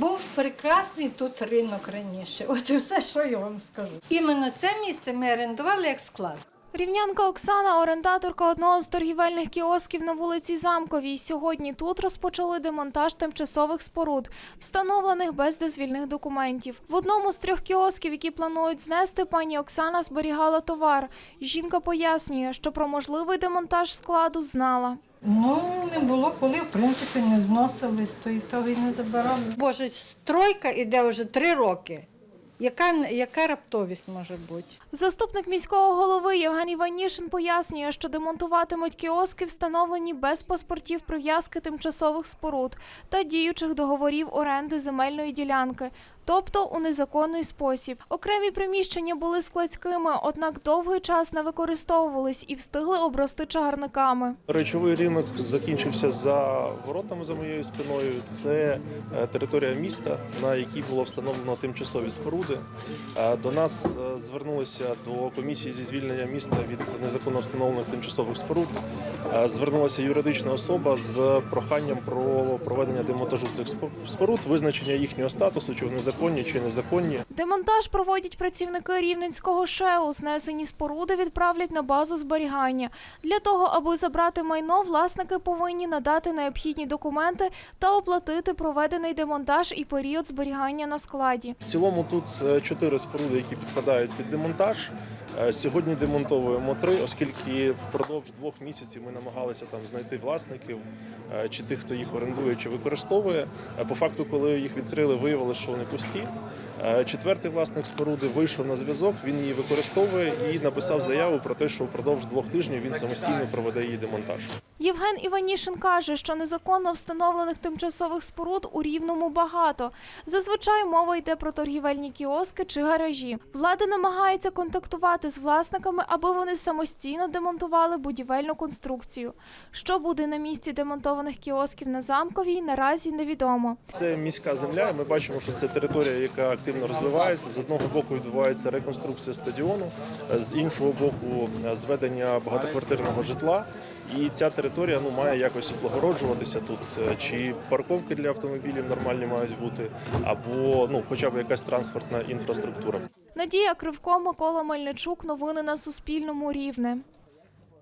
Був прекрасний тут ринок раніше. От і все, що я вам скажу. Іменно це місце ми орендували як склад. Рівнянка Оксана, орендаторка одного з торгівельних кіосків на вулиці Замковій. Сьогодні тут розпочали демонтаж тимчасових споруд, встановлених без дозвільних документів. В одному з трьох кіосків, які планують знести, пані Оксана зберігала товар. Жінка пояснює, що про можливий демонтаж складу знала. Ну, не було коли, в принципі, не зносили, то і того і не забирали. Боже, стройка іде вже три роки. Яка, яка раптовість може бути? Заступник міського голови Євген Іванішин пояснює, що демонтуватимуть кіоски, встановлені без паспортів прив'язки тимчасових споруд та діючих договорів оренди земельної ділянки, тобто у незаконний спосіб. Окремі приміщення були складськими, однак довгий час не використовувались і встигли обрости чагарниками. Речовий ринок закінчився за воротами за моєю спиною. Це е, територія міста, на якій було встановлено тимчасові споруди. Е, До нас е, звернулися до комісії зі звільнення міста від незаконно встановлених тимчасових споруд. Звернулася юридична особа з проханням про проведення демонтажу цих спо- споруд, визначення їхнього статусу, чи вони законні, чи незаконні. Демонтаж проводять працівники рівненського ШЕУ. Знесені споруди відправлять на базу зберігання. Для того, аби забрати майно, власники повинні надати необхідні документи та оплатити проведений демонтаж і період зберігання на складі. В цілому тут е, чотири споруди, які підпадають під демонтаж. Е, Сьогодні демонтовуємо три, оскільки впродовж двох місяців ми намагалися там знайти власників е, чи тих, хто їх орендує чи використовує. Е, По факту, коли їх відкрили, виявилося, що вони пусті. Четвертий власник споруди вийшов на зв'язок, він її використовує і написав заяву про те, що впродовж двох тижнів він самостійно проведе її демонтаж. Євген Іванішин каже, що незаконно встановлених тимчасових споруд у Рівному багато. Зазвичай мова йде про торгівельні кіоски чи гаражі. Влада намагається контактувати з власниками, аби вони самостійно демонтували будівельну конструкцію. Що буде на місці демонтованих кіосків на замковій, наразі невідомо. Це міська земля. Ми бачимо, що це територія, яка активно розвивається. З одного боку відбувається реконструкція стадіону, з іншого боку зведення багатоквартирного житла. І ця територія ну має якось облагороджуватися тут. Е, Чи парковки для автомобілів нормальні мають бути, або ну, хоча б якась транспортна інфраструктура. Надія Кривко, Микола Мельничук. Новини на Суспільному. Рівне.